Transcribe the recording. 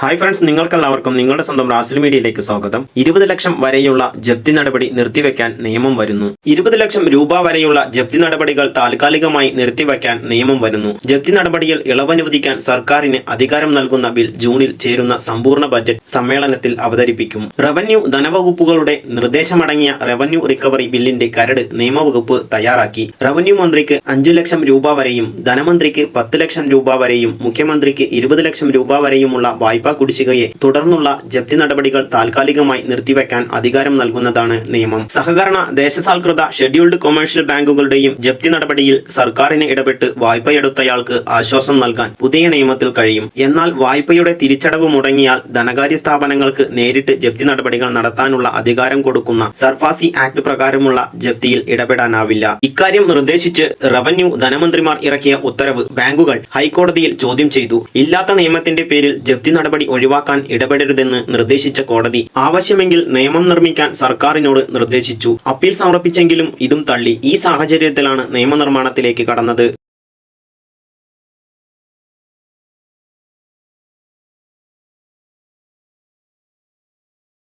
Hi friends നിങ്ങൾക്കെല്ലാവർക്കും നിങ്ങളുടെ സ്വന്തം റാസിൽ മീഡിയയിലേക്ക് സ്വാഗതം. ഇരുപത് ലക്ഷം വരെയുള്ള ജപ്തി നടപടി നിർത്തിവെക്കാൻ നിയമം വരുന്നു. ഇരുപത് ലക്ഷം രൂപ വരെയുള്ള ജപ്തി നടപടികൾ താൽക്കാലികമായി നിർത്തിവെക്കാൻ നിയമം വരുന്നു. ജപ്തി നടപടിയിൽ ഇളവനുവദിക്കാൻ സർക്കാരിന് അധികാരം നൽകുന്ന ബിൽ ജൂണിൽ ചേരുന്ന സമ്പൂർണ ബജറ്റ് സമ്മേളനത്തിൽ അവതരിപ്പിക്കും. റവന്യൂ ധനവകുപ്പുകളുടെ നിർദ്ദേശമടങ്ങിയ റവന്യൂ റിക്കവറി ബില്ലിന്റെ കരട് നിയമവകുപ്പ് തയ്യാറാക്കി. റവന്യൂ മന്ത്രിക്ക് അഞ്ചു ലക്ഷം രൂപ വരെയും ധനമന്ത്രിക്ക് പത്ത് ലക്ഷം രൂപ വരെയും മുഖ്യമന്ത്രിക്ക് ഇരുപത് ലക്ഷം രൂപ വരെയുമുള്ള വായ്പാ കുടിശ്ശികയെ തുടർന്നുള്ള ജപ്തി നടപടികൾ താൽക്കാലികമായി നിർത്തിവെക്കാൻ അധികാരം നൽകുന്നതാണ് നിയമം. സഹകരണ ദേശസാൽകൃത ഷെഡ്യൂൾഡ് കൊമേഴ്ഷ്യൽ ബാങ്കുകളുടെയും ജപ്തി നടപടിയിൽ സർക്കാരിന് ഇടപെട്ട് വായ്പയെടുത്തയാൾക്ക് ആശ്വാസം നൽകാൻ പുതിയ നിയമത്തിൽ കഴിയും. എന്നാൽ വായ്പയുടെ തിരിച്ചടവ് മുടങ്ങിയാൽ ധനകാര്യ സ്ഥാപനങ്ങൾക്ക് നേരിട്ട് ജപ്തി നടപടികൾ നടത്താനുള്ള അധികാരം കൊടുക്കുന്ന സർഫാസി ആക്ട് പ്രകാരമുള്ള ജപ്തിയിൽ ഇടപെടാനാവില്ല. ഇക്കാര്യം നിർദ്ദേശിച്ച് റവന്യൂ ധനമന്ത്രിമാർ ഇറക്കിയ ഉത്തരവ് ബാങ്കുകൾ ഹൈക്കോടതിയിൽ ചോദ്യം ചെയ്തു. ഇല്ലാത്ത നിയമത്തിന്റെ പേരിൽ ജപ്തി നടപടി ഒഴിവാക്കാൻ ഇടപെടരുതെന്ന് നിർദ്ദേശിച്ച കോടതി ആവശ്യമെങ്കിൽ നിയമം നിർമ്മിക്കാൻ സർക്കാരിനോട് നിർദ്ദേശിച്ചു. അപ്പീൽ സമർപ്പിച്ചെങ്കിലും ഇതും തള്ളി. ഈ സാഹചര്യത്തിലാണ് നിയമനിർമ്മാണത്തിലേക്ക് കടന്നത്.